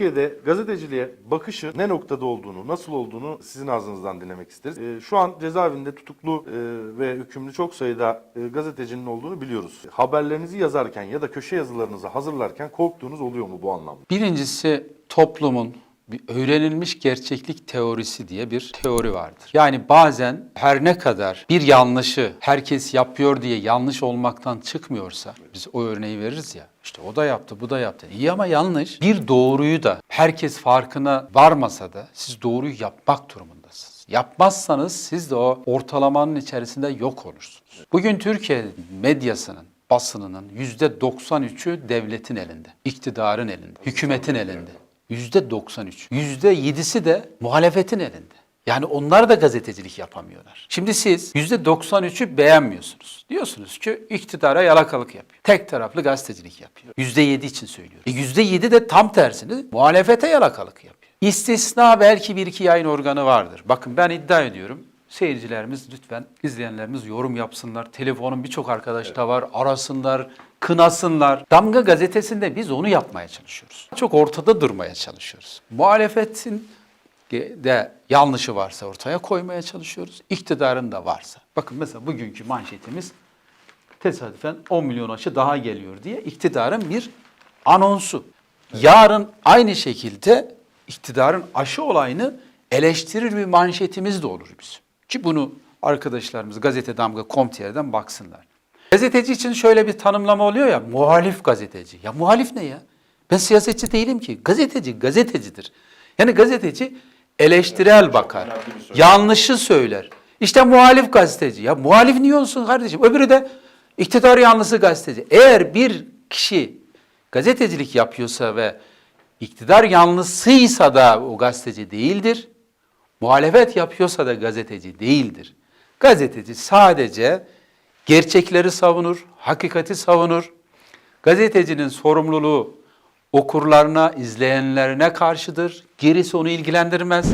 Türkiye'de gazeteciliğe bakışı ne noktada olduğunu, nasıl olduğunu sizin ağzınızdan dinlemek isteriz. Ee, şu an cezaevinde tutuklu e, ve hükümlü çok sayıda e, gazetecinin olduğunu biliyoruz. Haberlerinizi yazarken ya da köşe yazılarınızı hazırlarken korktuğunuz oluyor mu bu anlamda? Birincisi toplumun bir öğrenilmiş gerçeklik teorisi diye bir teori vardır. Yani bazen her ne kadar bir yanlışı herkes yapıyor diye yanlış olmaktan çıkmıyorsa biz o örneği veririz ya. işte o da yaptı, bu da yaptı. İyi ama yanlış. Bir doğruyu da herkes farkına varmasa da siz doğruyu yapmak durumundasınız. Yapmazsanız siz de o ortalamanın içerisinde yok olursunuz. Bugün Türkiye medyasının basınının yüzde 93'ü devletin elinde, iktidarın elinde, hükümetin elinde. Yüzde 93. Yüzde 7'si de muhalefetin elinde. Yani onlar da gazetecilik yapamıyorlar. Şimdi siz yüzde 93'ü beğenmiyorsunuz. Diyorsunuz ki iktidara yalakalık yapıyor. Tek taraflı gazetecilik yapıyor. Yüzde 7 için söylüyorum. E yüzde 7 de tam tersini muhalefete yalakalık yapıyor. İstisna belki bir iki yayın organı vardır. Bakın ben iddia ediyorum. Seyircilerimiz lütfen, izleyenlerimiz yorum yapsınlar. Telefonun birçok arkadaş da var. Arasınlar, kınasınlar. Damga gazetesinde biz onu yapmaya çalışıyoruz. Çok ortada durmaya çalışıyoruz. Muhalefetin de yanlışı varsa ortaya koymaya çalışıyoruz. İktidarın da varsa. Bakın mesela bugünkü manşetimiz tesadüfen 10 milyon aşı daha geliyor diye iktidarın bir anonsu. Yarın aynı şekilde iktidarın aşı olayını eleştirir bir manşetimiz de olur bizim. Ki bunu arkadaşlarımız gazete damga kom.tr'den baksınlar. Gazeteci için şöyle bir tanımlama oluyor ya, muhalif gazeteci. Ya muhalif ne ya? Ben siyasetçi değilim ki. Gazeteci, gazetecidir. Yani gazeteci eleştirel bakar. Yanlışı söyler. İşte muhalif gazeteci. Ya muhalif niye olsun kardeşim? Öbürü de iktidar yanlısı gazeteci. Eğer bir kişi gazetecilik yapıyorsa ve iktidar yanlısıysa da o gazeteci değildir. Muhalefet yapıyorsa da gazeteci değildir. Gazeteci sadece gerçekleri savunur, hakikati savunur. Gazetecinin sorumluluğu okurlarına, izleyenlerine karşıdır. Gerisi onu ilgilendirmez.